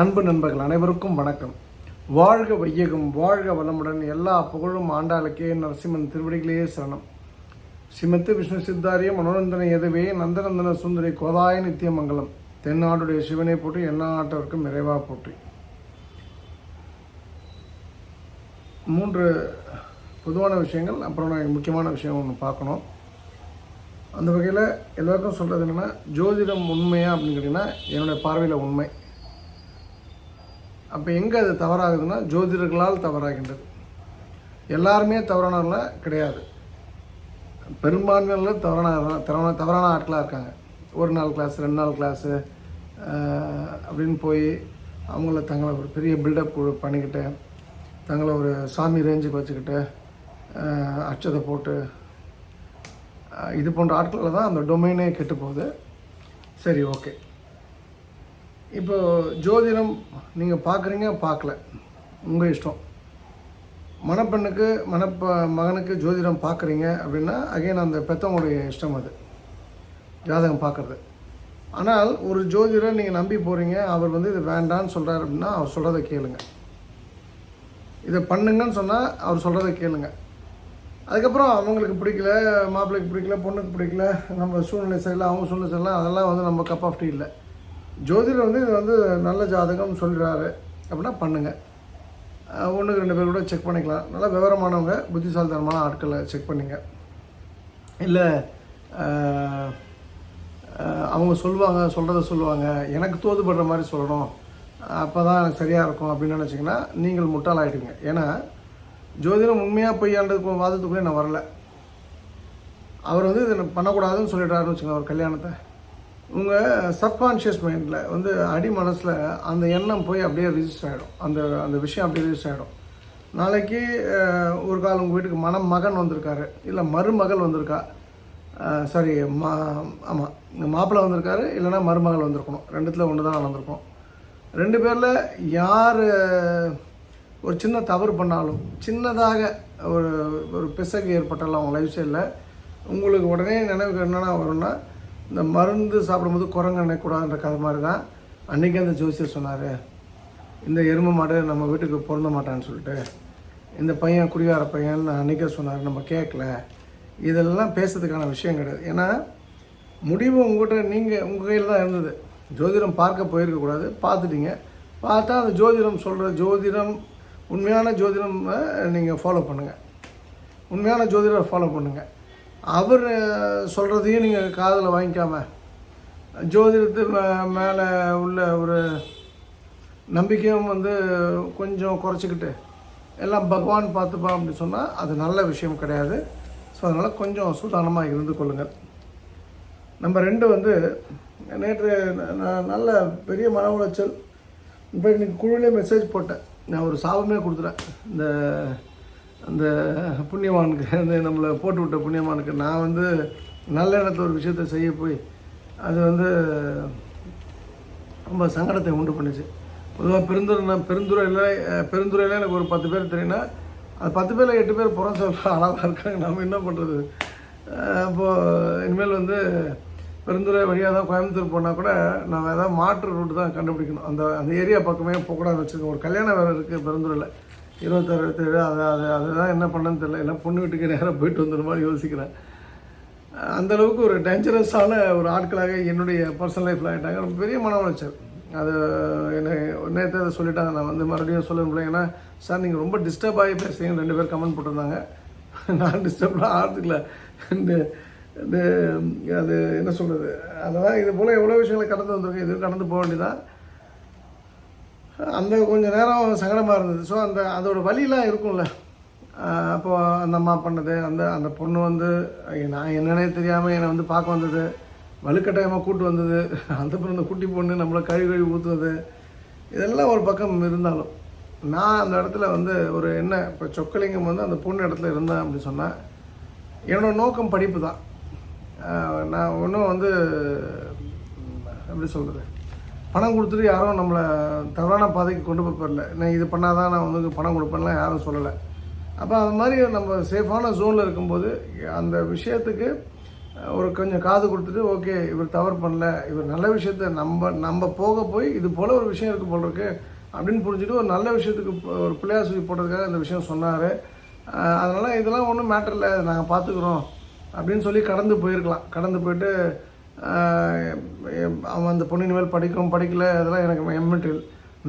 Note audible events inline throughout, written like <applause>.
அன்பு நண்பர்கள் அனைவருக்கும் வணக்கம். வாழ்க வையகம் வாழ்க வளமுடன் எல்லா புகழும் ஆண்டாளுக்கே நரசிம்மன் திருவடிகளே சரணம். ஸ்ரீமத்து விஷ்ணு சித்தாரிய மனோரந்தன எதவே நந்தநந்தன சுந்தரி கோதாய நித்தியமங்கலம் தென்னாடுடைய சிவனை போற்றி எல்லா நிறைவாக நிறைவா போற்றி. மூன்று பொதுவான விஷயங்கள் அப்புறம் நான் முக்கியமான விஷயம் ஒன்று பார்க்கணும். அந்த வகையில் எல்லாருக்கும் சொல்கிறது என்னென்னா ஜோதிடம் உண்மையா அப்படின்னு கேட்டிங்கன்னா என்னுடைய பார்வையில் உண்மை. அப்போ எங்கே அது தவறாகுதுன்னா ஜோதிடர்களால் தவறாகின்றது. எல்லாருமே தவறானவர்கள கிடையாது. பெரும்பான்மையில் தவறான தவறான தவறான ஆட்களாக இருக்காங்க. ஒரு நாள் கிளாஸ் ரெண்டு நாள் கிளாஸு அப்படின்னு போய் அவங்கள தங்களை ஒரு பெரிய பில்டப் பண்ணிக்கிட்டு தங்களை ஒரு சாமி ரேஞ்சுக்கு வச்சுக்கிட்டு அச்சதை போட்டு இது போன்ற ஆட்களில் தான் அந்த டொமைனே கெட்டு போகுது. சரி ஓகே இப்போ ஜோதிடம் நீங்கள் பார்க்குறீங்க பார்க்கல உங்கள் இஷ்டம். மணப்பெண்ணுக்கு மணப்ப மகனுக்கு ஜோதிடம் பார்க்குறீங்க அப்படின்னா அகைன் அந்த பெத்தவங்களுடைய இஷ்டம் அது. ஜாதகம் பார்க்குறது ஆனால் ஒரு ஜோதிடரை நீங்கள் நம்பி போகிறீங்க அவர் வந்து இது வேண்டான்னு சொல்கிறார் அப்படின்னா அவர் சொல்கிறத கேளுங்க. இதை பண்ணுங்கன்னு சொன்னால் அவர் சொல்கிறத கேளுங்க. அதுக்கப்புறம் அவங்களுக்கு பிடிக்கல மாப்பிள்ளைக்கு பிடிக்கல பொண்ணுக்கு பிடிக்கல நம்ம சூழ்நிலை சரியில்லை அவங்க சூழ்நிலை சரியில்லை அதெல்லாம் வந்து நம்ம கப் ஆஃப் டீ இல்லை. ஜோதிடர் வந்து இது வந்து நல்ல ஜாதகம் சொல்கிறாரு அப்படின்னா பண்ணுங்கள் ஒன்றுக்கு ரெண்டு பேர் கூட செக் பண்ணிக்கலாம். நல்லா விவரமானவங்க புத்திசாலித்தனமான ஆட்களை செக் பண்ணுங்க. இல்லை அவங்க சொல்லுவாங்க சொல்கிறத சொல்லுவாங்க. எனக்கு தோதுபடுற மாதிரி சொல்லணும். அப்போ தான் எனக்கு சரியாக இருக்கும் அப்படின்னு நினச்சிங்கன்னா நீங்கள் முட்டாளாயிடுங்க ஏன்னா ஜோதிடம் உண்மையாக பொய்யாண்டதுக்கு வாதத்துக்குள்ளே நான் வரல. அவர் வந்து இதை பண்ணக்கூடாதுன்னு சொல்லிட்டாருன்னு வச்சுக்கோங்க அவர் கல்யாணத்தை. உங்கள் சப்கான்ஷியஸ் மைண்டில் வந்து அடி மனசில் அந்த எண்ணம் போய் அப்படியே ரிஜிஸ்டர் ஆகிடும் அந்த அந்த விஷயம் அப்படியே ரிஜிஸ்டர் ஆகிடும் நாளைக்கு ஒரு கால் உங்கள் வீட்டுக்கு மணம் மகன் வந்திருக்காரு. இல்லை மருமகள் வந்திருக்கா சாரி மா ஆமாம் மாப்பிள்ளை வந்திருக்காரு இல்லைன்னா மருமகள் வந்திருக்கணும். ரெண்டுத்தில் ஒன்று தான் நடந்திருக்கும். ரெண்டு பேரில் யார் ஒரு சின்ன தவறு பண்ணாலும் சின்னதாக ஒரு ஒரு பிசகு ஏற்பட்டாலும் அவங்க லைஃப் ஸ்டைலில் உங்களுக்கு உடனே நினைவுக்கு என்னென்ன வரும்னா இந்த மருந்து சாப்பிடும்போது குரங்கு நினைக்கூடாதுன்ற கதை மாதிரி தான் அன்றைக்கி அந்த ஜோசியர் சொன்னார் இந்த எருமை மாடு நம்ம வீட்டுக்கு பொருந்த மாட்டான்னு சொல்லிட்டு இந்த பையன் குடிகார பையன் அன்றைக்கே சொன்னார் நம்ம கேட்கல இதெல்லாம் பேசுறதுக்கான விஷயம் கிடையாது. ஏன்னா முடிவு உங்கள்கிட்ட நீங்கள் உங்கள் கையில் தான் இருந்தது. ஜோதிடம் பார்க்க போயிருக்கக்கூடாது பார்த்துட்டீங்க. பார்த்தா அந்த ஜோதிடம் சொல்கிற ஜோதிடம் உண்மையான ஜோதிடம் நீங்கள் ஃபாலோ பண்ணுங்கள் உண்மையான ஜோதிடரை ஃபாலோ பண்ணுங்கள் அவர் சொல்கிறதையும் நீங்கள் காதில் வாங்கிக்காம ஜோதிடத்து மே- மேலே உள்ள ஒரு நம்பிக்கையும் வந்து கொஞ்சம் குறைச்சிக்கிட்டு எல்லாம் பகவான் பார்த்துப்பா அப்படின்னு சொன்னால் அது நல்ல விஷயம் கிடையாது. ஸோ அதனால் கொஞ்சம் சூதானமாக இருந்து கொள்ளுங்கள். நம்ம ரெண்டு வந்து நேற்று ந- நான் நல்ல பெரிய மன உளைச்சல். இப்போ இன்னைக்கு குழுவிலே மெசேஜ் போட்டேன். நான் ஒரு சாபமே கொடுத்துட்டேன். இந்த அந்த புண்ணியவானுக்கு அந்த நம்மளை போட்டு விட்ட புண்ணியவானுக்கு நான் வந்து நல்ல இடத்துல ஒரு விஷயத்தை செய்ய போய் அது வந்து ரொம்ப சங்கடத்தை உண்டு பண்ணிச்சு. பொதுவாக பெருந்துறை பெருந்துறையில் பெருந்துறையில் எனக்கு ஒரு பத்து பேர் தெரியும்னா அது பத்து பேரில் எட்டு பேர் புறம் சொல்கிற அழகாக இருக்காங்க நம்ம என்ன பண்ணுறது அப்போது இனிமேல் வந்து பெருந்துறை வழியாக தான் கோயம்புத்தூர் போனால் கூட நம்ம ஏதாவது மாற்று ரூட் தான் கண்டுபிடிக்கணும். அந்த அந்த ஏரியா பக்கமே போகக்கூடாதுன்னு வச்சுருக்கோம் ஒரு கல்யாணம் வேறு இருக்குது பெருந்துறையில். இருபத்தாறு இருபத்தேழு அது அது அதுதான் என்ன பண்ணேன்னு தெரியல. இல்லை பொண்ணு வீட்டுக்கு நேராக போயிட்டு வந்துடுற மாதிரி யோசிக்கிறேன். அந்த அளவுக்கு ஒரு டேஞ்சரஸான ஒரு ஆட்களாக என்னுடைய பர்சனல் லைஃப்பில் ஆகிட்டாங்க ரொம்ப பெரிய மன உளைச்சல் அது என்னை நேற்று அதை சொல்லிட்டாங்க. நான் வந்து மறுபடியும் சொல்ல முடியல ஏன்னா சார் நீங்கள் ரொம்ப டிஸ்டர்ப் ஆகி பேசுகிறீங்க ரெண்டு பேர் கமெண்ட் போட்டிருந்தாங்க. நான் டிஸ்டர்ப்லாம் ஆகிறதுக்குல இந்த அது என்ன சொல்கிறது அதான் இது போல் எவ்வளோ விஷயங்களை கடந்து வந்திருக்கேன். இது கடந்து போக வேண்டியதான் அந்த கொஞ்சம் நேரம் சங்கடமாக இருந்தது. ஸோ அந்த அதோட வலிலாம் இருக்கும்ல. அப்போது அந்த அம்மா பண்ணது அந்த அந்த பொண்ணு வந்து நான் என்னன்னே தெரியாமல் என்னை வந்து பார்க்க வந்தது. வலுக்கட்டாயமாக கூட்டு வந்தது. அந்த பொண்ணு அந்த குட்டி பொண்ணு நம்மளை கழுவி கழுவி ஊற்றுறது இதெல்லாம் ஒரு பக்கம் இருந்தாலும் நான் அந்த இடத்துல வந்து ஒரு என்ன இப்போ சொக்கலிங்கம் வந்து அந்த பொண்ணு இடத்துல இருந்தேன் அப்படின்னு சொன்னேன் என்னோட நோக்கம் படிப்பு தான். நான் ஒன்றும் வந்து எப்படி சொல்கிறது பணம் கொடுத்துட்டு யாரும் நம்மளை தவறான பாதைக்கு கொண்டு போய் போயிடல நான் இது பண்ணாதான் நான் வந்து பணம் கொடுப்பேன்லாம் யாரும் சொல்லலை. அப்போ அது மாதிரி நம்ம சேஃபான ஜோனில் இருக்கும்போது அந்த விஷயத்துக்கு ஒரு கொஞ்சம் காது கொடுத்துட்டு ஓகே இவர் தவறு பண்ணல. இவர் நல்ல விஷயத்த நம்ம நம்ம போக போய் இது போல் ஒரு விஷயம் இருக்குது போல் இருக்கு அப்படின்னு புரிஞ்சுட்டு ஒரு நல்ல விஷயத்துக்கு ஒரு பிள்ளையார் சொல்லி போட்டதுக்காக இந்த விஷயம் சொன்னார். அதனால் இதெல்லாம் ஒன்றும் மேட்டர் இல்லை. நாங்கள் பார்த்துக்குறோம் அப்படின்னு சொல்லி கடந்து போயிருக்கலாம். கடந்து போயிட்டு அவன் அந்த பொண்ணு இனிமேல் படிக்கும் படிக்கல அதெல்லாம் எனக்கு எம்மெட்டில்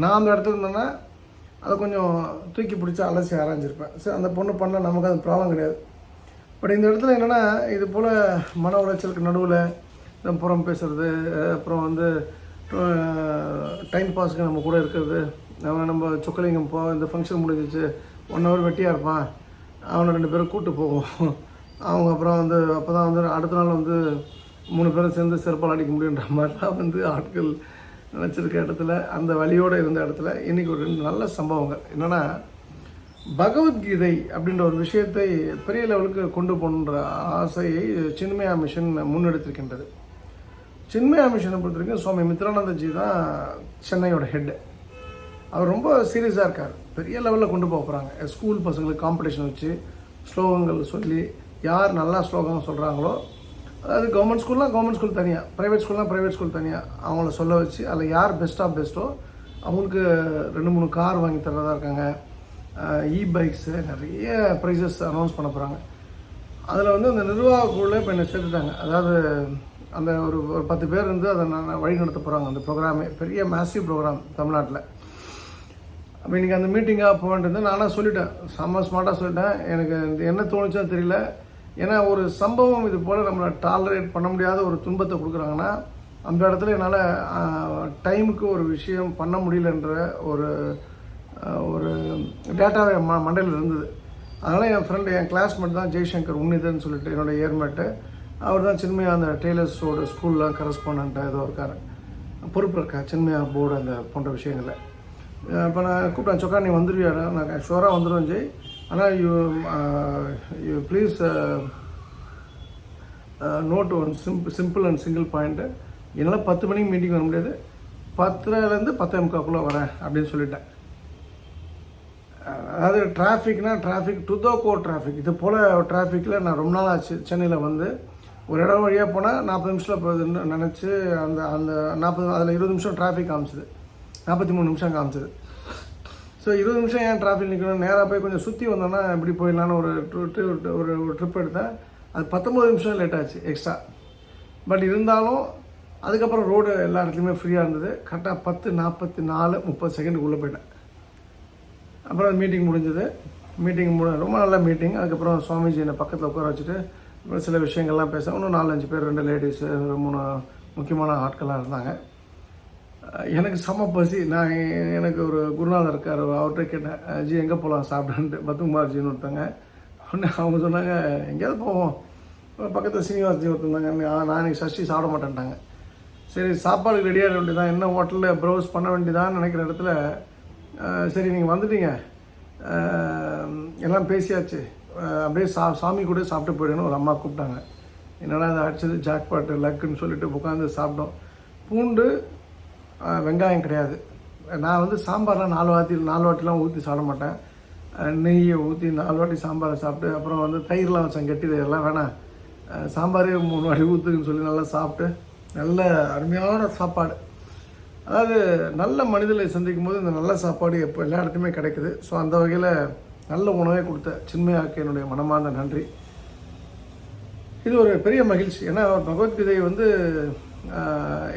நான் அந்த இடத்துல இருந்தேன்னா அதை கொஞ்சம் தூக்கி பிடிச்சி அலசி ஆராய்ஞ்சிருப்பேன். சரி அந்த பொண்ணு பண்ணால் நமக்கு அது ப்ராப்ளம் கிடையாது. பட் இந்த இடத்துல என்னென்னா இது போல் மன உளைச்சலுக்கு நடுவில் இந்த புறம் பேசுறது அப்புறம் வந்து டைம் பாஸ்க்கு நம்ம கூட இருக்கிறது நம்ம நம்ம சொக்கலிங்கம் போ இந்த ஃபங்க்ஷன் முடிஞ்சிச்சு ஒன் ஹவர் வெட்டியாக இருப்பான் அவனை ரெண்டு பேரும் கூப்பிட்டு போவோம். <laughs> அவங்க அப்புறம் வந்து அப்போ தான் வந்து அடுத்த நாள் வந்து மூணு பேரும் சேர்ந்து சிறப்பால் அடிக்க முடியுன்ற மாதிரிலாம் வந்து ஆட்கள் நினச்சிருக்க இடத்துல அந்த வழியோடு இருந்த இடத்துல இன்றைக்கி ஒரு ரெண்டு நல்ல சம்பவங்கள். என்னென்னா பகவத்கீதை அப்படின்ற ஒரு விஷயத்தை பெரிய லெவலுக்கு கொண்டு போகணுன்ற ஆசையை சின்மயா மிஷன் முன்னெடுத்திருக்கின்றது. சின்மயா மிஷனை பொறுத்த வரைக்கும் சுவாமி மித்ரானந்தஜி தான் சென்னையோட ஹெட்டு அவர் ரொம்ப சீரியஸாக இருக்கார். பெரிய லெவலில் கொண்டு போக போகிறாங்க ஸ்கூல் பசங்களுக்கு காம்படிஷன் வச்சு ஸ்லோகங்கள் சொல்லி யார் நல்லா ஸ்லோகம் சொல்கிறாங்களோ அதாவது கவர்மெண்ட் ஸ்கூல்னால் கவர்மெண்ட் ஸ்கூல் தனியாக ப்ரைவேட் ஸ்கூல்னால் ப்ரைவேட் ஸ்கூல் தனியாக அவங்கள சொல்ல வச்சு அதில் யார் பெஸ்ட்டாக பெஸ்ட்டோ அவங்களுக்கு ரெண்டு மூணு கார் வாங்கி தரதா இருக்காங்க. இ பைக்ஸு நிறைய ப்ரைஸஸ் அனௌன்ஸ் பண்ண போகிறாங்க அதில் வந்து அந்த நிர்வாக குழுவில் இப்போ என்னை சேர்த்துட்டாங்க. அதாவது அந்த ஒரு ஒரு பத்து பேர் இருந்து அதை நான் வழி நடத்த போகிறாங்க அந்த ப்ரோக்ராமே பெரிய மேசிவ் ப்ரோக்ராம் தமிழ்நாட்டில். அப்போ இன்றைக்கி அந்த மீட்டிங்காக போகன்றது நானாக சொல்லிட்டேன். செம்ம ஸ்மார்ட்டாக சொல்லிட்டேன். எனக்கு என்ன தோணுச்சோ தெரியல. ஏன்னா ஒரு சம்பவம் இது போல் நம்மளை டாலரேட் பண்ண முடியாத ஒரு துன்பத்தை கொடுக்குறாங்கன்னா அந்த இடத்துல என்னால் டைமுக்கு ஒரு விஷயம் பண்ண முடியலன்ற ஒரு ஒரு ஒரு டேட்டாவே ம மண்டையில் இருந்தது. அதனால் என் ஃப்ரெண்டு என் கிளாஸ்மேட் தான் ஜெய்சங்கர் உன்னிதன் சொல்லிட்டு என்னோட ஏர்மேட்டு அவர் தான் சின்மயா அந்த டெய்லர்ஸோட ஸ்கூல்லாம் கரஸ்பாண்டாக ஏதோ இருக்கார். பொறுப்பு இருக்கா? சின்மையாக போர்டு அந்த போன்ற விஷயங்களில். இப்போ நான் கூப்பிட்டேன் சொக்கா நீ வந்துடுவியாடா நான் ஷோராக வந்துடுவேன் ஜெய். ஆனால் you you please note one simple simple and single point என்னால் பத்து மணிக்கு மீட்டிங் வர முடியாது. பத்தரைலேருந்து பத்தே முக்காக்குள்ளே வரேன் அப்படின்னு சொல்லிட்டேன். அதாவது டிராஃபிக்னால் டிராஃபிக் டுதோகோ டிராஃபிக் இது போல் டிராஃபிக்கில் நான் ரொம்ப நாள் ஆச்சு சென்னையில் வந்து. ஒரு இடம் வழியாக போனால் நாற்பது நிமிஷத்தில் போகுதுன்னு நினச்சி அந்த அந்த நாற்பது அதில் இருபது நிமிஷம் டிராஃபிக் காமிச்சிது. நாற்பத்தி மூணு நிமிஷம் காமிச்சிது. ஸோ இருபது நிமிஷம் ஏன் டிராஃபிக் நிற்கணும் நேராக போய் கொஞ்சம் சுற்றி வந்தோன்னா இப்படி போயிடலான்னு ஒரு ட்ரு- ஒரு ஒரு ட்ரிப் எடுத்தேன். அது பத்தொம்பது நிமிஷம் லேட் ஆச்சு எக்ஸ்ட்ரா பட் இருந்தாலும் அதுக்கப்புறம் ரோடு எல்லா இடத்துலையுமே ஃப்ரீயாக இருந்தது. கரெக்டாக பத்து நாற்பத்தி நாலு முப்பது செகண்டுக்குள்ளே போயிட்டேன். அப்புறம் மீட்டிங் முடிஞ்சது. மீட்டிங் முடி ரொம்ப நல்ல மீட்டிங் அதுக்கப்புறம் சுவாமிஜி என்னை பக்கத்தில் உட்கார வச்சுட்டு சில விஷயங்கள்லாம் பேச இன்னும் நாலஞ்சு பேர் ரெண்டு லேடிஸு மூணு முக்கியமான ஆட்கள்லாம் இருந்தாங்க. எனக்கு செம பசி. நான் எனக்கு ஒரு குருநாதர் இருக்கார். அவர்கிட்ட கேட்டேன் ஜி எங்கே போகலாம் சாப்பிடான்ட்டு பத்துக்குமார்ஜின்னு ஒருத்தங்க. உடனே அவங்க சொன்னாங்க எங்கேயாவது போவோம். பக்கத்தில் சீனிவாஸ்ஜி ஒருத்தந்தாங்க நான் நான் சஷ்டி சாப்பிட மாட்டேன்ட்டாங்க. சரி சாப்பாடுக்கு ரெடியாக வேண்டியதான் என்ன ஹோட்டலில் ப்ரௌஸ் பண்ண வேண்டியதான்னு நினைக்கிற இடத்துல சரி நீங்கள் வந்துட்டீங்க. எல்லாம் பேசியாச்சு. அப்படியே சா சாமி கூட சாப்பிட்டு போயிடுன்னு ஒரு அம்மா கூப்பிட்டாங்க. என்னடா அது அடிச்சது? ஜாக்பாட்டு லக்குன்னு சொல்லிட்டு உட்காந்து சாப்பிட்டோம். பூண்டு வெங்காயம் கிடையாது. நான் வந்து சாம்பார்லாம் நாலு வாட்டி நாலு வாட்டிலாம் ஊற்றி சாப்பிட மாட்டேன் நெய்யை ஊற்றி நாலு வாட்டி சாம்பாரை சாப்பிட்டு அப்புறம் வந்து தயிர்லாம் வச்சேன் கெட்டி தயிரெலாம் வேணாம். சாம்பாரே மூணு வாட்டி ஊற்றுக்குன்னு சொல்லி நல்லா சாப்பிட்டு நல்ல அருமையான சாப்பாடு. அதாவது நல்ல மனிதர்களை சந்திக்கும் போது இந்த நல்ல சாப்பாடு எப்போ எல்லா இடத்துலையுமே கிடைக்குது. ஸோ அந்த வகையில் நல்ல உணவை கொடுத்த சின்மையாக்கு என்னுடைய மனமார்ந்த நன்றி. இது ஒரு பெரிய மகிழ்ச்சி. ஏன்னா பகவத்கீதை வந்து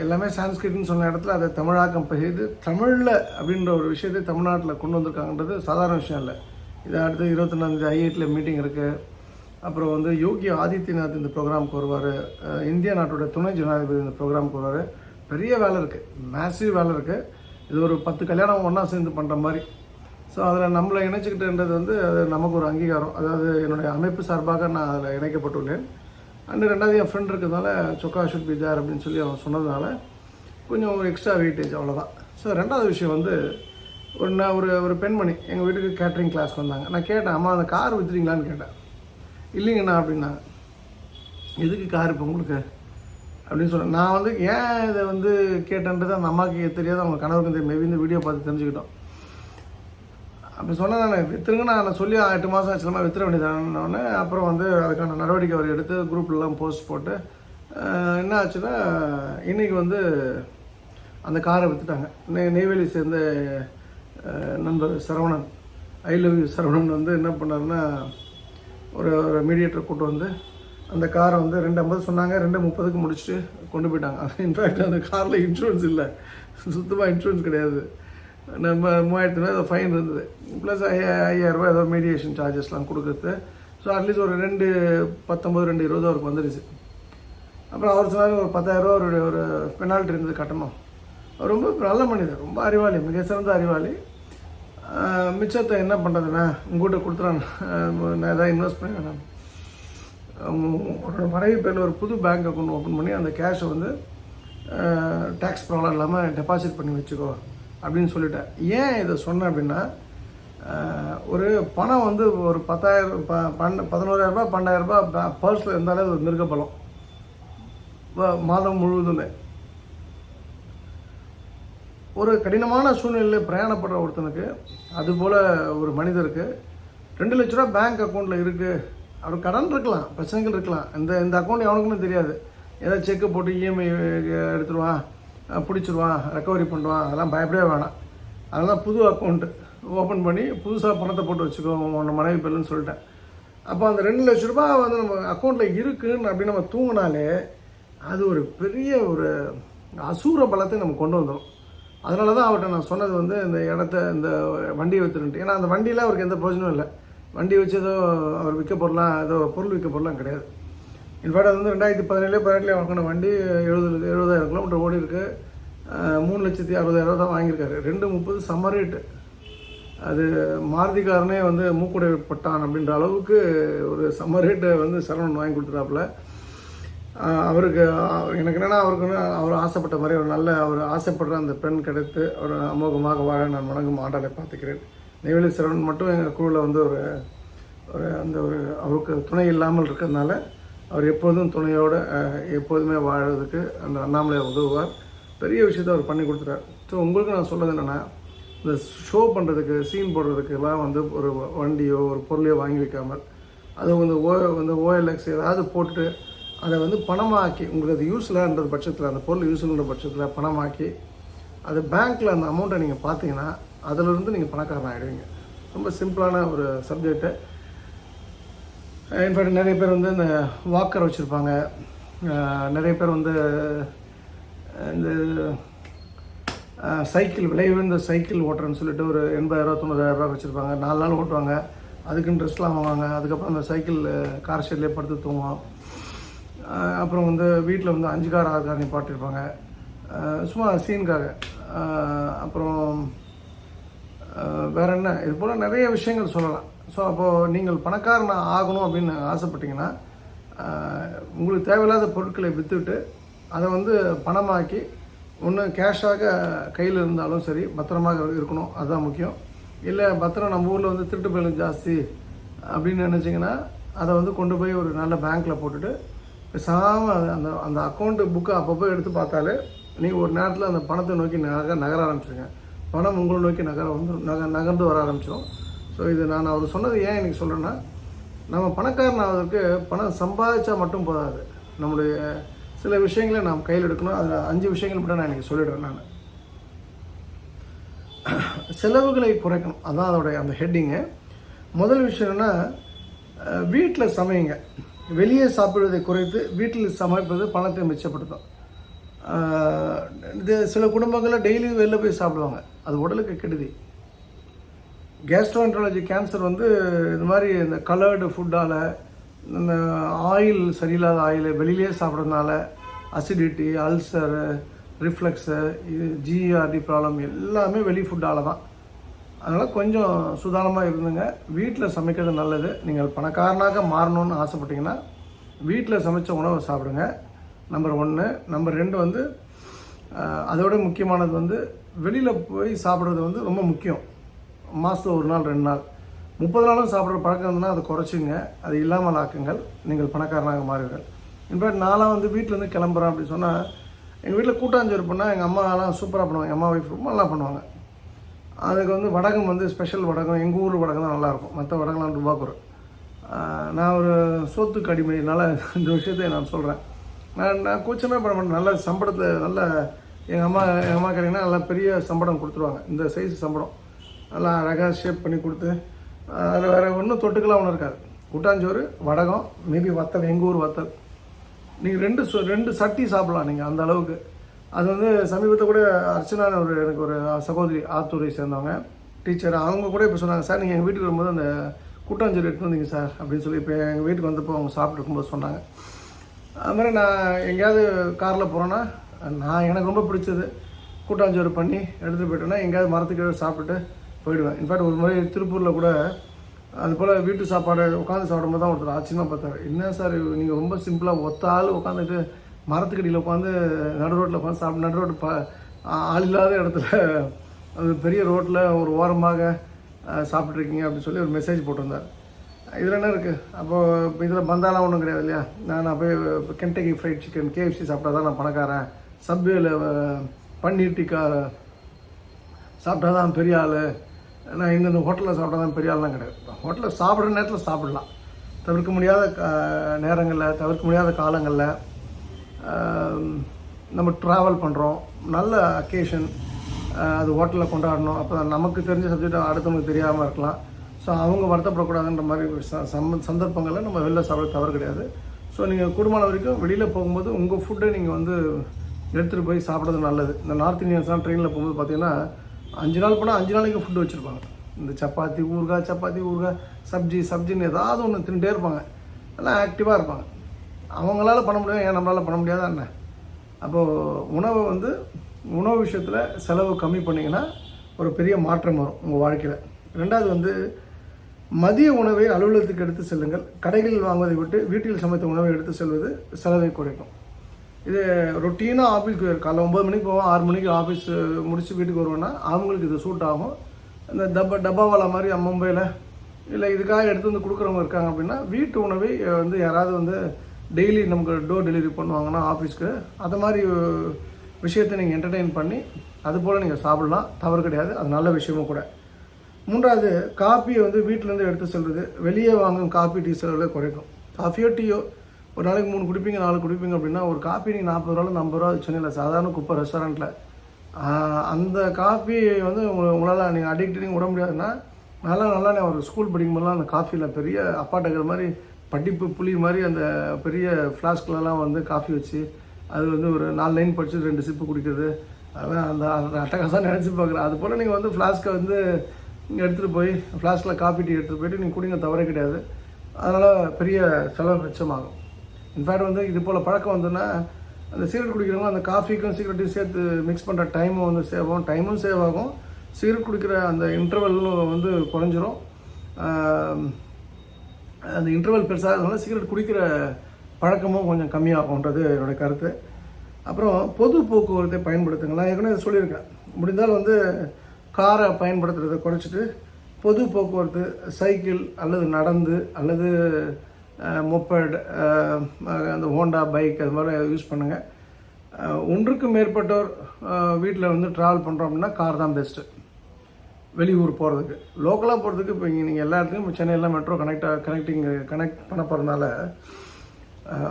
எல்லாமே சான்ஸ்கிரிட்னு சொன்ன இடத்துல அதை தமிழாக்கம் செய்து தமிழில் அப்படின்ற ஒரு விஷயத்தை தமிழ்நாட்டில் கொண்டு வந்திருக்காங்கன்றது சாதாரண விஷயம் இல்லை. இது அடுத்து இருபத்தொன்னாந்தேதி ஐஐடியில் மீட்டிங் இருக்குது அப்புறம் வந்து யோகி ஆதித்யநாத் இந்த ப்ரோக்ராமுக்கு வருவார். இந்திய நாட்டோட துணை ஜனாதிபதி இந்த ப்ரோக்ராமுக்கு வருவார். பெரிய வேலை இருக்குது மேசிவ் வேலை இருக்குது இது ஒரு பத்து கல்யாணம் ஒன்றா சேர்ந்து பண்ணுற மாதிரி. ஸோ அதில் நம்மளை இணைச்சிக்கிட்டுன்றது வந்து அது நமக்கு ஒரு அங்கீகாரம். அதாவது என்னுடைய அமைப்பு சார்பாக நான் அதில் இணைக்கப்பட்டுள்ளேன். அண்டு ரெண்டாவது என் ஃப்ரெண்ட் இருக்கிறதுனால சொக்கா ஷுட் பி தேர் அப்படின்னு சொல்லி அவன் சொன்னதுனால கொஞ்சம் ஒரு எக்ஸ்ட்ரா வெயிட்டேஜ் அவ்வளோதான் ஸோ ரெண்டாவது விஷயம் வந்து ஒரு நான் ஒரு ஒரு பெண்மணி எங்கள் வீட்டுக்கு கேட்ரிங் கிளாஸ்க்கு வந்தாங்க. நான் கேட்டேன் அம்மா அந்த கார் விற்றுறீங்களான்னு கேட்டேன். இல்லைங்கண்ணா அப்படின்னாங்க. எதுக்கு கார் இப்போ உங்களுக்கு? அப்படின்னு சொன்னேன். நான் வந்து ஏன் இதை வந்து கேட்டேன்றது அந்த அம்மாவுக்கு தெரியாது. அவங்க கணவருக்கு தெரியும் மேபி இந்த வீடியோ பார்த்து தெரிஞ்சுக்கிட்டோம். அப்படி சொன்னேன் நான். விற்றுருங்க நான் சொல்லி எட்டு மாதம் ஆச்சுலமா வித்துற வேண்டியதானே அப்புறம் வந்து அதுக்கான நடவடிக்கை அவர் எடுத்து குரூப்லலாம் போஸ்ட் போட்டு என்ன ஆச்சுன்னா இன்றைக்கி வந்து அந்த காரை விற்றுட்டாங்க நெ நெய்வேலி சேர்ந்த நண்பர் Saravanan I love you Saravanan வந்து என்ன பண்ணாருன்னா ஒரு ஒரு மீடியேட்டர் கூட்டு வந்து அந்த காரை வந்து ரெண்டு ஐம்பது சொன்னாங்க ரெண்டு முப்பதுக்கு முடிச்சுட்டு கொண்டு போயிட்டாங்க. இன்ஃபேக்ட் அந்த காரில் இன்சூரன்ஸ் இல்லை. சுத்தமாக இன்சூரன்ஸ் கிடையாது. நம்ம மூவாயிரத்து ரூபாய் ஃபைன் இருந்தது. ப்ளஸ் ஐயாயிரரூபா ஏதோ மீடியேஷன் சார்ஜஸ்லாம் கொடுக்குறது. ஸோ அட்லீஸ்ட் ஒரு ரெண்டு பத்தொம்பது ரெண்டு இருபது அவருக்கு வந்துடுச்சு. அப்புறம் அவர் சொன்னார் ஒரு பத்தாயிரரூபா அவருடைய ஒரு பெனால்ட்டி இருந்தது கட்டணும். அவர் ரொம்ப நல்ல மனிதர் ரொம்ப அறிவாளி மிக சிறந்த அறிவாளி மிச்சத்தை என்ன பண்ணுறதுண்ணா உங்கள்கிட்ட கொடுத்துறான். நான் எதாவது இன்வெஸ்ட் பண்ணி நான் உன்னோட மனைவி பேரில் ஒரு புது பேங்க் அக்கௌண்ட் ஓப்பன் பண்ணி அந்த கேஷை வந்து டேக்ஸ் ப்ராப்ளம் இல்லாமல் டெபாசிட் பண்ணி வச்சுக்கோ. அப்படின்னு சொல்லிட்டேன். ஏன் இதை சொன்னேன் அப்படின்னா ஒரு பணம் வந்து ஒரு பத்தாயிரம் ப பன்ன பதினோராயிரரூபா பன்னெண்டாயிரரூபா பர்ஸில் இருந்தாலே அது ஒரு மிருக பலம் மாதம் முழுவதுமே. ஒரு கடினமான சூழ்நிலையில் பிரயாணப்படுற ஒருத்தனுக்கு அதுபோல் ஒரு மனிதருக்கு ரெண்டு லட்ச ரூபா பேங்க் அக்கௌண்ட்டில் இருக்குது அவர் கடன் இருக்கலாம் பிரச்சனைகள் இருக்கலாம். இந்த இந்த அக்கௌண்ட் எவனுக்குமே தெரியாது. ஏதாவது செக்கு போட்டு இஎம்ஐ எடுத்துருவான். பிடிச்சிருவான் ரெக்கவரி பண்ணுவான் அதெல்லாம் பயப்படவே வேணாம். அதெல்லாம் புது அக்கௌண்ட்டு ஓப்பன் பண்ணி புதுசாக பணத்தை போட்டு வச்சுக்கோ உன்னோட மனைவி பேருன்னு சொல்லிட்டேன். அப்போ அந்த ரெண்டு லட்ச ரூபாய் வந்து நம்ம அக்கௌண்ட்டில் இருக்குன்னு அப்படின்னு நம்ம தூங்கினாலே அது ஒரு பெரிய ஒரு அசூர பலத்தை நம்ம கொண்டு வந்துடும் அதனால தான் அவர்கிட்ட நான் சொன்னது வந்து இந்த இடத்த இந்த வண்டியை விற்றுருன்ட்டு ஏன்னா அந்த வண்டியில் அவருக்கு எந்த பிரயோஜனம் இல்லை. வண்டி வச்சு ஏதோ அவர் விற்க பொருளாம் ஏதோ பொருள் விற்க பொருளாம் கிடையாது. இன்ஃபேக்ட் அது வந்து ரெண்டாயிரத்தி பதினேழு பதினெட்டுல வாங்கின வண்டி எழுபது எழுபதாயிரம் கிலோமீட்டர் ஓடி இருக்கு. மூணு லட்சத்தி அறுபதாயிரம் தான் வாங்கியிருக்காரு. ரெண்டு முப்பது செம்ம ரேட்டு அது மாருதிக்காரனே வந்து மூக்குடை பட்டான் அப்படின்ற அளவுக்கு ஒரு செம்ம ரேட்டை வந்து சரவணன் வாங்கி கொடுத்துட்டாப்புல. அவருக்கு எனக்கு என்னென்னா அவருக்கு அவர் ஆசைப்பட்ட மாதிரி ஒரு நல்ல அவர் ஆசைப்படுற அந்த பெண் கிடைத்து அவர் அமோகமாக வாழ நான் வணங்கும் ஆண்டாலை பார்த்துக்கிறேன். நெய்வேலி சரவணன் மட்டும் எங்கள் குழுவில் வந்து ஒரு ஒரு அந்த ஒரு அவருக்கு துணை இல்லாமல் இருக்கிறதுனால அவர் எப்போதும் துணையோடு எப்போதுமே வாழறதுக்கு அந்த அண்ணாமலை உதவுவார். பெரிய விஷயத்தை அவர் பண்ணி கொடுத்துட்டார். ஸோ உங்களுக்கு நான் சொல்கிறது என்னென்னா இந்த ஷோ பண்ணுறதுக்கு சீன் போடுறதுக்கெல்லாம் வந்து ஒரு வண்டியோ ஒரு பொருளையோ வாங்கி வைக்காமல் அது வந்து ஓ வந்து ஓஎல்எக்ஸ் ஏதாவது போட்டு அதை வந்து பணமாக்கி உங்களுக்கு அது யூஸ்லன்ற பட்சத்தில் அந்த பொருள் யூஸ்ன்ற பட்சத்தில் பணமாக்கி அது பேங்க்கில் அந்த அமௌண்ட்டை நீங்கள் பார்த்தீங்கன்னா அதிலிருந்து நீங்கள் பணக்காரன் ஆகிடுவீங்க ரொம்ப சிம்பிளான ஒரு சப்ஜெக்ட்டு இன்ஃபேக்ட் நிறைய பேர் வந்து இந்த வாக்கர் வச்சுருப்பாங்க. நிறைய பேர் வந்து இந்த சைக்கிள் விலை உயர்ந்த சைக்கிள் ஓட்டுறேன்னு சொல்லிட்டு ஒரு எண்பதாயிரரூவா தொண்ணூறாயிரரூபா வச்சுருப்பாங்க. நாலு நாள் ஓட்டுவாங்க. அதுக்குன்னு ட்ரெஸ்லாம் வாங்குவாங்க. அதுக்கப்புறம் அந்த சைக்கிள் கார் ஷெட்லேயே படுத்து தூங்குவோம் அப்புறம் வந்து வீட்டில் வந்து அஞ்சு கார் ஆறு கார் நிப்பாட்டிருப்பாங்க. சும்மா சீனுக்காக அப்புறம் வேறு வேற என்ன? இது போல் நிறைய விஷயங்கள் சொல்லலாம். ஸோ அப்போது நீங்கள் பணக்காரன் ஆகணும் அப்படின்னு ஆசைப்பட்டீங்கன்னா உங்களுக்கு தேவையில்லாத பொருட்களை விற்றுட்டு அதை வந்து பணமாக்கி ஒன்று கேஷாக கையில் இருந்தாலும் சரி பத்திரமாக இருக்கணும் அதுதான் முக்கியம். இல்லை பத்திரம் நம்ம ஊரில் வந்து திருட்டு பயிலும் ஜாஸ்தி அப்படின்னு நினச்சிங்கன்னா அதை வந்து கொண்டு போய் ஒரு நல்ல பேங்க்கில் போட்டுட்டு பேசாமல் அந்த அந்த அக்கௌண்ட்டு புக்கை அப்பப்போ எடுத்து பார்த்தாலே நீங்கள் ஒரு நேரத்தில் அந்த பணத்தை நோக்கி நக நகர ஆரம்பிச்சிருங்க. பணம் உங்களை நோக்கி நகர வந்து நக நகர்ந்து வர ஆரம்பிச்சிடும் ஸோ இது நான் அவர் சொன்னது ஏன் எனக்கு சொல்கிறேன்னா நம்ம பணக்காரன் ஆவதற்கு பணம் சம்பாதிச்சா மட்டும் போதாது. நம்முடைய சில விஷயங்களை நாம் கையில் எடுக்கணும். அதில் அஞ்சு விஷயங்கள் மட்டும் நான் எனக்கு சொல்லிடுறேன் நான். செலவுகளை குறைக்கணும். அதான் அதோடைய அந்த ஹெட்டிங்கு முதல் விஷயம் வீட்டில் சமையுங்க வெளியே சாப்பிடுவதை குறைத்து வீட்டில் சமைப்பது பணத்தை மிச்சப்படுத்தும். இது சில குடும்பங்களில் டெய்லி வெளில போய் சாப்பிடுவாங்க. அது உடலுக்கு கெடுதி. கேஸ்ட்ரோஎன்ட்ராலஜி கேன்சர் வந்து இது மாதிரி இந்த கலர்டு ஃபுட்டால் இந்த ஆயில் சரியில்லாத ஆயில் வெளியிலே சாப்பிட்றதுனால அசிடிட்டி அல்சரு ரிஃப்ளெக்ஸு இது ஜிஆர்டி ப்ராப்ளம் எல்லாமே வெளி ஃபுட்டால் தான். அதனால் கொஞ்சம் சுதானமாக இருந்துங்க. வீட்டில் சமைக்கிறது நல்லது. நீங்கள் பணக்காரனாக மாறணும்னு ஆசைப்பட்டீங்கன்னா வீட்டில் சமைச்ச உணவை சாப்பிடுங்க. நம்பர் ஒன்று நம்பர் ரெண்டு வந்து அதோட முக்கியமானது வந்து வெளியில் போய் சாப்பிட்றது வந்து ரொம்ப முக்கியம். மாதத்தில் ஒரு நாள் ரெண்டு நாள். முப்பது நாளும் சாப்பிட்ற பழக்கம் இருந்ததுன்னா அதை குறைச்சிங்க. அது இல்லாமல் ஆக்குங்கள். நீங்கள் பணக்காரனாக மாறுவீர்கள். இன்ஃபேக்ட் நான்லாம் வந்து வீட்டிலேருந்து கிளம்புறேன் அப்படின்னு சொன்னால் எங்கள் வீட்டில் கூட்டாஞ்சோறு பண்ணால் எங்கள் அம்மாலாம் சூப்பராக பண்ணுவாங்க. எங்கள் அம்மா ஒய்ஃப் ரொம்ப நல்லா பண்ணுவாங்க. அதுக்கு வந்து வடகம் வந்து ஸ்பெஷல் வடகம். எங்கள் ஊர் வடகம் தான் நல்லாயிருக்கும் மற்ற வடகம்லாம் டுபாக்கூர் நான் ஒரு சோத்துக்கு அடிமையினால் இந்த விஷயத்தை நான் சொல்கிறேன் நான் நான் கூச்சமே பண்ண மாட்டேன். நல்ல சம்பளத்தில் நல்ல எங்கள் அம்மா எங்கள் அம்மா கேட்டிங்கன்னா நல்லா பெரிய சம்பளம் கொடுத்துருவாங்க. இந்த சைஸ் சம்பளம். நல்லா அழகாக ஷேப் பண்ணி கொடுத்து அதில் வேறு ஒன்றும் தொட்டுக்கெல்லாம் ஒன்றும் இருக்காது. கூட்டாஞ்சோறு வடகம் மேபி வத்தல் எங்கள் ஊர் வத்தல். நீங்கள் ரெண்டு ரெண்டு சட்டி சாப்பிட்லாம் நீங்கள் அந்த அளவுக்கு. அது வந்து சமீபத்தில் கூட அர்ச்சனான ஒரு எனக்கு ஒரு சகோதரி ஆத்தூரை சேர்ந்தவங்க டீச்சர் அவங்க கூட இப்போ சொன்னாங்க சார் நீங்கள் எங்கள் வீட்டுக்கு வரும்போது அந்த கூட்டாஞ்சோறு எடுத்து வந்தீங்க சார் அப்படின்னு சொல்லி இப்போ எங்கள் வீட்டுக்கு வந்தப்போ அவங்க சாப்பிட்டு இருக்கும்போது சொன்னாங்க. அது மாதிரி நான் எங்கேயாவது காரில் போகிறேன்னா நான் எனக்கு ரொம்ப பிடிச்சது கூட்டாஞ்சோறு பண்ணி எடுத்துகிட்டு போயிட்டேன்னா எங்கேயாவது மரத்துக்கு சாப்பிட்டுட்டு போயிடுவேன். இன்ஃபேக்ட் ஒரு முறை திருப்பூரில் கூட அது போல் வீட்டு சாப்பாடு உட்காந்து சாப்பிடும்போது தான் ஒருத்தர் ஆச்சரியமாக பார்த்தாரு. என்ன சார் நீங்கள் ரொம்ப சிம்பிளாக ஒத்த ஆள் உட்காந்துட்டு மரத்துக்கடியில் உட்காந்து நடு ரோட்டில் உட்காந்து சாப்பிட்டு நடு ரோட்டு ப ஆள் இல்லாத இடத்துல அது பெரிய ரோட்டில் ஒரு ஓரமாக சாப்பிட்ருக்கீங்க அப்படின்னு சொல்லி ஒரு மெசேஜ் போட்டிருந்தார். இதில் என்ன இருக்குது அப்போது இதில் பந்தாலாம் ஒன்றும் கிடையாது இல்லையா? நான் நான் போய் கென்டக்கி ஃப்ரைட் சிக்கன் கேஎஃப்சி சாப்பிட்டா தான் நான் பணக்காரன். சப்வேல பன்னீர் டிக்கா சாப்பிட்டா தான் பெரிய ஆள். நான் இந்தந்த ஹோட்டலில் சாப்பிட்டா தான் பெரிய ஆள்லாம் கிடையாது. ஹோட்டலில் சாப்பிட்ற நேரத்தில் சாப்பிடலாம். தவிர்க்க முடியாத நேரங்களில் தவிர்க்க முடியாத காலங்களில் நம்ம ட்ராவல் பண்ணுறோம் நல்ல அக்கேஷன் அது ஹோட்டலில் கொண்டாடணும். அப்போ நமக்கு தெரிஞ்ச சப்ஜெக்ட் அடுத்தவங்களுக்கு தெரியாமல் இருக்கலாம். ஸோ அவங்க வருத்தப்படக்கூடாதுன்ற மாதிரி ஒரு ச- சம்ம சந்தர்ப்பங்களில் நம்ம வெளில சாப்பிட தவறு கிடையாது. ஸோ நீங்கள் குடும்பம் வரைக்கும் வெளியில் போகும்போது உங்கள் ஃபுட்டை நீங்கள் வந்து எடுத்துகிட்டு போய் சாப்பிட்றது நல்லது. இந்த நார்த் இந்தியன்ஸ்லாம் ட்ரெயினில் போகும்போது பார்த்தீங்கன்னா அஞ்சு நாள் போனால் அஞ்சு நாளைக்கு ஃபுட்டு வச்சுருப்பாங்க. இந்த சப்பாத்தி ஊறுகாய் சப்பாத்தி ஊறுகாய் சப்ஜி சப்ஜின்னு ஏதாவது ஒன்று தின்ட்டே இருப்பாங்க. எல்லாம் ஆக்டிவாக இருப்பாங்க. அவங்களால பண்ண முடியும் ஏன் நம்மளால் பண்ண முடியாதா என்ன? அப்போது உணவை வந்து உணவு விஷயத்தில் செலவு கம்மி பண்ணிங்கன்னா ஒரு பெரிய மாற்றம் வரும் உங்கள் வாழ்க்கையில். ரெண்டாவது வந்து மதிய உணவை அலுவலகத்துக்கு எடுத்து செல்லுங்கள். கடைகளில் வாங்குவதை விட்டு வீட்டில் சமைத்த உணவை எடுத்து செல்வது செலவை குறைக்கும். இது ரொட்டீனாக ஆஃபீஸ்க்கு காலைல ஒம்பது மணிக்கு போவோம் ஆறு மணிக்கு ஆஃபீஸ் முடித்து வீட்டுக்கு வருவோன்னா அவங்களுக்கு இது சூட் ஆகும். இந்த டப்பா டப்பாவாலா மாதிரி மும்பையில் இல்லை இதுக்காக எடுத்து வந்து கொடுக்குறவங்க இருக்காங்க அப்படின்னா வீட்டு உணவை வந்து யாராவது வந்து டெய்லி நமக்கு டோர் டெலிவரி பண்ணுவாங்கன்னா ஆஃபீஸ்க்கு அது மாதிரி விஷயத்தை நீங்கள் என்டர்டெயின் பண்ணி அது போல் நீங்கள் சாப்பிடலாம். தவறு கிடையாது அது நல்ல விஷயமும் கூட. மூன்றாவது காப்பியை வந்து வீட்டிலேருந்து எடுத்து செல்வது வெளியே வாங்கும் காப்பி டீ செலவில் குறைக்கும். காஃபியோ டீயோ ஒரு நாளைக்கு மூணு குடிப்பீங்க நாலு குடிப்பீங்க அப்படின்னா ஒரு காப்பி நீங்கள் நாற்பது ரூபாவில் ஐம்பது ரூபா சென்னையில் சாதாரண குப்பை ரெஸ்டாரண்ட்டில் அந்த காஃபி வந்து உங்களை உங்களால் நீங்கள் அடிக்ட் நீங்கள் விட முடியாதுன்னா நல்லா நல்லா நான் ஒரு ஸ்கூல் படிக்கும்போதெல்லாம் அந்த காஃபியில் பெரிய அப்பாட்டக்கிற மாதிரி படிப்பு புளி மாதிரி அந்த பெரிய ஃப்ளாஸ்க்லலாம் வந்து காஃபி வச்சு அது வந்து ஒரு நாலு லைன் படிச்சு ரெண்டு சிப்பு குடிக்கிறது. அதெல்லாம் அந்த அந்த அட்டகாசம் நினச்சி பார்க்குறேன். அது போல் நீங்கள் வந்து ஃப்ளாஸ்க்கை வந்து எடுத்துகிட்டு போய் ஃப்ளாஸ்கில் காஃபி டீ எடுத்துகிட்டு போயிட்டு நீங்கள் குடிங்க தவறே கிடையாது. அதனால் பெரிய செலவு மிச்சமாகும். இன்ஃபேக்ட் வந்து இது போல் பழக்கம் வந்துன்னா அந்த சிகரெட் குடிக்கிறவங்க அந்த காஃபிக்கும் சிகரெட்டையும் சேர்த்து மிக்ஸ் பண்ணுற டைமும் வந்து சேவ் ஆகும். டைமும் சேவ் ஆகும். சிகரெட் குடிக்கிற அந்த இன்டர்வலும் வந்து குறைஞ்சிரும். அந்த இன்டர்வல் பெருசாக இருந்தனால சிகரெட் குடிக்கிற பழக்கமும் கொஞ்சம் கம்மியாகும்ன்றது என்னுடைய கருத்து. அப்புறம் பொது போக்குவரத்தை பயன்படுத்துங்க நான் ஏற்கனவே சொல்லியிருக்கேன். முடிந்தால் வந்து காரை பயன்படுத்துகிறத குறைச்சிட்டு பொது போக்குவரத்து சைக்கிள் அல்லது நடந்து அல்லது மொப்பட் அந்த ஹோண்டா பைக் அது மாதிரி யூஸ் பண்ணுங்கள் ஒன்றுக்கு மேற்பட்டோர் வீட்டில் வந்து ட்ராவல் பண்ணுறோம் அப்படின்னா கார் தான் பெஸ்ட்டு வெளியூர் போகிறதுக்கு லோக்கலாக போகிறதுக்கு இப்போ இங்கே நீங்கள் எல்லா இடத்துலையும் சென்னையில் மெட்ரோ கனெக்டாக கனெக்டிங் கனெக்ட் பண்ண போகிறதுனால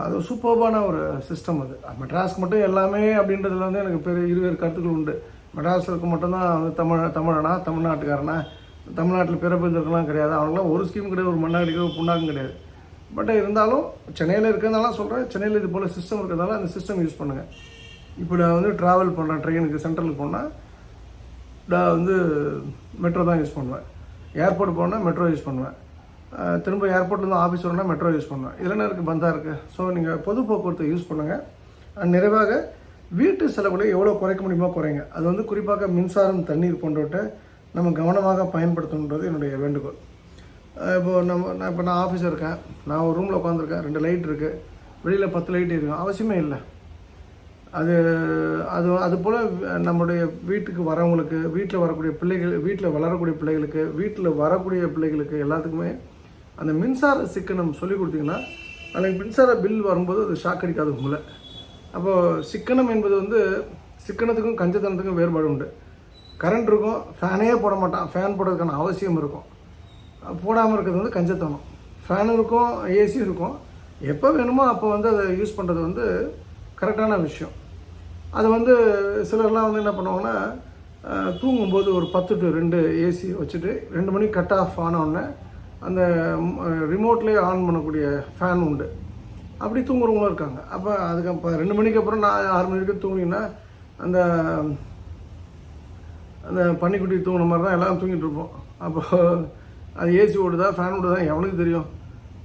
அது சூப்பர்பான ஒரு சிஸ்டம் அது. மெட்ராஸ்க்கு மட்டும் எல்லாமே அப்படின்றதுல வந்து எனக்கு பெரிய இருவேறு கருத்துக்கள் உண்டு. மெட்ராஸில் இருக்க மட்டும்தான் வந்து தமிழ் தமிழனா தமிழ்நாட்டுக்காரனா? தமிழ்நாட்டில் பிறப்பிருக்கலாம் கிடையாது. அவங்களாம் ஒரு ஸ்கீம் கிடையாது ஒரு மண்ணா கிடையாது ஒரு புண்ணாக்கும் கிடையாது. பட் இருந்தாலும் சென்னையில் இருக்கிறதுனால சொல்கிறேன் சென்னையில் இது போல் சிஸ்டம் இருக்கிறதால அந்த சிஸ்டம் யூஸ் பண்ணுங்கள் இப்போ நான் வந்து ட்ராவல் பண்ணுறேன் ட்ரெயினுக்கு சென்ட்ரலுக்கு போனால் நான் வந்து மெட்ரோ தான் யூஸ் பண்ணுவேன். ஏர்போர்ட் போனால் மெட்ரோ யூஸ் பண்ணுவேன். திரும்ப ஏர்போர்ட்லேருந்து ஆஃபீஸ் வரணும்னா மெட்ரோ யூஸ் பண்ணுவேன். இதில் என்ன இருக்குது பந்தாக இருக்குது ஸோ நீங்கள் பொது போக்குவரத்தை யூஸ் பண்ணுங்கள் அண்ட் நிறைவாக வீட்டு செலவுகளை எவ்வளோ குறைக்க முடியுமோ குறைங்க. அது வந்து குறிப்பாக மின்சாரம் தண்ணீர் போன்றவற்றை நம்ம கவனமாக பயன்படுத்தணுன்றது என்னுடைய வேண்டுகோள். இப்போது இப்போ நம்ம நான் இப்போ நான் ஆஃபீஸர் இருக்கேன். நான் ஒரு ரூமில் உட்காந்துருக்கேன் ரெண்டு லைட் இருக்குது வெளியில் பத்து லைட் இருக்கும் அவசியமே இல்லை. அது அது அது போல் நம்முடைய வீட்டுக்கு வரவங்களுக்கு வீட்டில் வரக்கூடிய பிள்ளைகள் வீட்டில் வளரக்கூடிய பிள்ளைகளுக்கு வீட்டில் வரக்கூடிய பிள்ளைகளுக்கு எல்லாத்துக்குமே அந்த மின்சார சிக்கனம் சொல்லி கொடுத்தீங்கன்னா நாளைக்கு மின்சார பில் வரும்போது அது ஷாக் அடிக்காது உங்களை அப்போது சிக்கனம் என்பது வந்து சிக்கனத்துக்கும் கஞ்சத்தனத்துக்கும் வேறுபாடு உண்டு. கரண்ட் இருக்கும் ஃபேனே போட மாட்டான். ஃபேன் போடுறதுக்கான அவசியம் இருக்கும். போடாமல் இருக்கிறது வந்து கஞ்சத்தனம். ஃபேன் இருக்கும் ஏசி இருக்கும். எப்போ வேணுமோ அப்போ வந்து அதை யூஸ் பண்ணுறது வந்து கரெக்டான விஷயம். அது வந்து சிலர்லாம் வந்து என்ன பண்ணுவாங்கன்னா தூங்கும்போது ஒரு பத்து டு ரெண்டு ஏசி வச்சுட்டு ரெண்டு மணிக்கு கட் ஆஃப் ஆனவுடனே அந்த ரிமோட்லேயே ஆன் பண்ணக்கூடிய ஃபேன் உண்டு. அப்படி தூங்குறவங்களும் இருக்காங்க. அப்போ அதுக்கு அப்போ ரெண்டு மணிக்கு அப்புறம் நான் ஆறு மணி வரைக்கும் அந்த அந்த பன்னிக்குட்டி தூங்கின மாதிரி தான் எல்லாம் தூங்கிட்டு இருப்போம். அப்போ அது ஏசி ஓடுதா ஃபேன் ஓடுதா எவனுக்கு தெரியும்?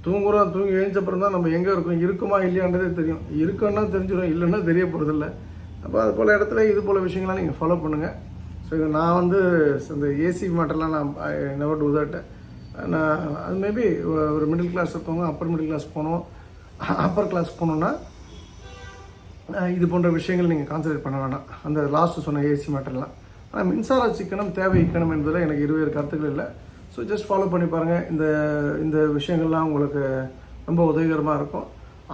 தூங்குறோம் தூங்கி எழுந்தப்புறம் தான் நம்ம எங்கே இருக்கோம் இருக்குமா இல்லையான்றதே தெரியும். இருக்கோன்னா தெரிஞ்சிடும் இல்லைன்னா தெரிய போகிறதில்ல அப்போ அது போல் இடத்துல இது போல் விஷயங்கள்லாம் நீங்கள் ஃபாலோ பண்ணுங்கள் ஸோ இது நான் வந்து இந்த ஏசி மேட்டர்லாம் நான் நெவர் டூ தட் நான் அது மேபி ஒரு மிடில் கிளாஸ் இருக்கவங்க அப்பர் மிடில் கிளாஸ் போகணும் அப்பர் கிளாஸ் போனோன்னா இது போன்ற விஷயங்கள் நீங்கள் கான்சன்ட்ரேட் பண்ண வேணாம். அந்த லாஸ்ட்டு சொன்ன ஏசி மேட்டர்லாம் ஆனால் மின்சார சிக்கனம் தேவை இக்கணம் என்பதில் எனக்கு இருவேறு கருத்துக்கள் இல்லை. ஸோ ஜஸ்ட் ஃபாலோ பண்ணி பாருங்கள் இந்த இந்த விஷயங்கள்லாம் உங்களுக்கு ரொம்ப உதவிகரமாக இருக்கும்.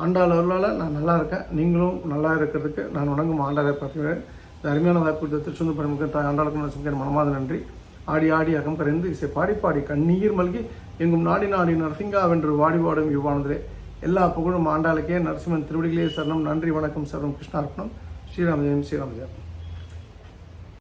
ஆண்டாள் அருளால் நான் நல்லா இருக்கேன். நீங்களும் நல்லா இருக்கிறதுக்கு நான் வணங்கும் ஆண்டாளை பார்க்கிறேன் இந்த அருமையான வாய்ப்பு திருச்செந்தூர் பரமுக தாய் ஆண்டாளுக்கு நான் மனமாத நன்றி. ஆடி ஆடி அகம் கரைந்து இசை பாடி பாடி கண்ணீர் மல்கி எங்கும் நாடி நாடி நரசிங்கா வென்று வாடி வாடும் இவ்வானதிலே எல்லா புகழும் ஆண்டாளுக்கே. நரசிம்மன் திருவடிகளே சரணம். நன்றி வணக்கம் சரணம் கிருஷ்ணார்ப்பணம். ஸ்ரீராமஜெயம் ஸ்ரீராமஜெயம்.